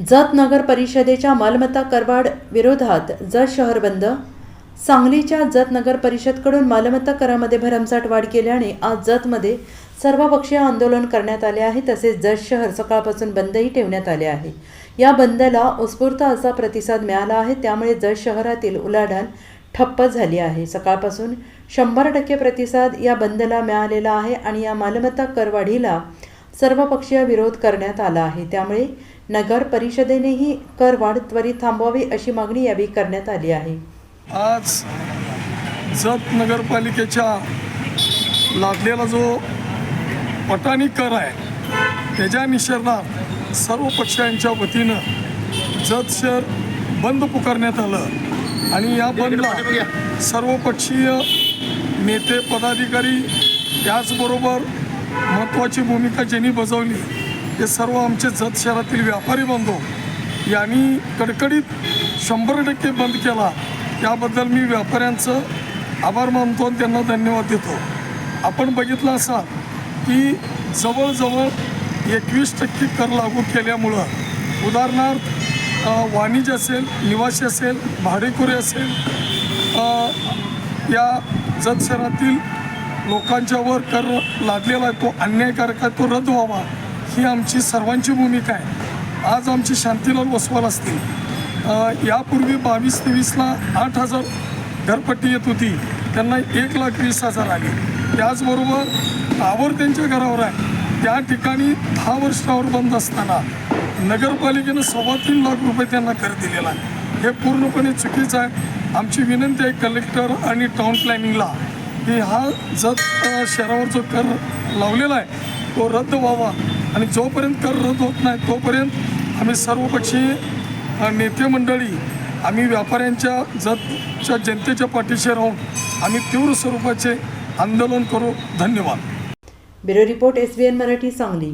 जत नगर परिषदेच्या मालमत्ता करवाढ विरोधात जत शहर बंद. सांगलीच्या जत नगर परिषदकडून मालमत्ता करामध्ये भरमसाठ वाढ केल्याने आज जतमध्ये सर्वपक्षीय आंदोलन करण्यात आले आहे तसेच जत शहर सकाळपासून बंदही ठेवण्यात आले आहे. या बंदला उत्स्फूर्त असा प्रतिसाद मिळाला आहे त्यामुळे जत शहरातील उलाढाल ठप्प झाली आहे. सकाळपासून शंभर टक्के प्रतिसाद या बंदला मिळालेला आहे आणि या मालमत्ता करवाढीला सर्वपक्षीय विरोध करण्यात आला आहे. त्यामुळे नगर परिषदेनेही करवाढ त्वरित थांबवावी अशी मागणी यावेळी करण्यात आली आहे. आज जत नगरपालिकेच्या लादलेला जो पटाणी कर आहे त्याच्या निषेधात सर्व पक्षांच्या वतीनं जत शहर बंद पुकारण्यात आलं. आणि या बंदला सर्वपक्षीय नेते पदाधिकारी त्याचबरोबर महत्त्वाची भूमिका ज्यांनी बजावली ते सर्व आमचे जत शहरातील व्यापारी बांधव यांनी कडकडीत शंभर टक्के बंद केला. त्याबद्दल मी व्यापाऱ्यांचं आभार मानतो आणि त्यांना धन्यवाद देतो. आपण बघितलं असाल की जवळजवळ एकवीस टक्के कर लागू केल्यामुळं उदाहरणार्थ वाणिज्य असेल निवासी असेल भाडेकरी असेल या जत शहरातील लोकांच्यावर कर लादलेला आहे तो अन्यायकारक आहे तो रद्द व्हावा. ही आमची सर्वांची भूमिका आहे. आज आमची शांतीलाल वसवाल असतील. यापूर्वी बावीस तेवीसला आठ हजार घरपट्टी येत होती. त्यांना एक लाख वीस हजार आले. त्याचबरोबर टावर त्यांच्या घरावर आहे. त्या ठिकाणी दहा वर्षावर बंद असताना नगरपालिकेनं सव्वा तीन लाख रुपये त्यांना कर दिलेला आहे. हे पूर्णपणे चुकीचं आहे. आमची विनंती आहे कलेक्टर आणि टाऊन प्लॅनिंगला की हा जत शहरावर जो कर लावलेला आहे तो रद्द व्हावा. आणि जोपर्यंत कर रद्द होत नाही तोपर्यंत आम्ही सर्वपक्षीय नेते मंडळी आम्ही व्यापाऱ्यांच्या जतच्या जनतेच्या पाठीशी राहून आम्ही तीव्र स्वरूपाचे आंदोलन करू. धन्यवाद. Bureau report S B N Marathi Sangli.